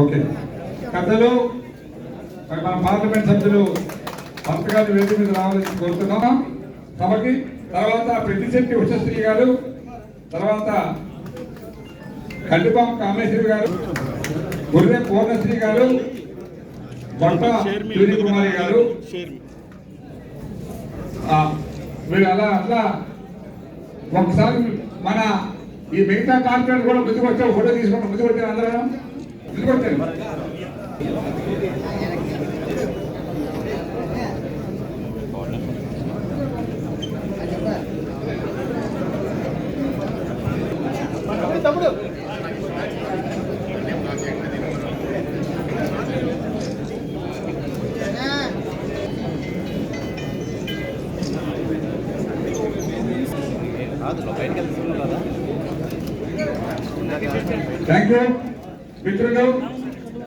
Okay. పెద్దలు మరి మన పార్లమెంట్ సభ్యులు భర్త గారి వేదిక మీద రావాలని కోరుతున్నాం. సభకి తర్వాత ప్రతిశెట్టి ఉషశ్రీ గారు తర్వాత కల్లిపాం కామేశ్వరి గారు గుర్రె పూర్ణశ్రీ గారు బొట్ట షేర్ మీ సూర్యకుమారి గారు మీరు అలా అట్లా ఒకసారి మన ఈ మిగతా కార్పొరేట్ కూడా ముందుకు వచ్చే ఫోటో తీసుకుంటాం ముందుకు వచ్చారు అందరూ ముందుకు వచ్చారు థ్యాంక్ యూ మిత్రులు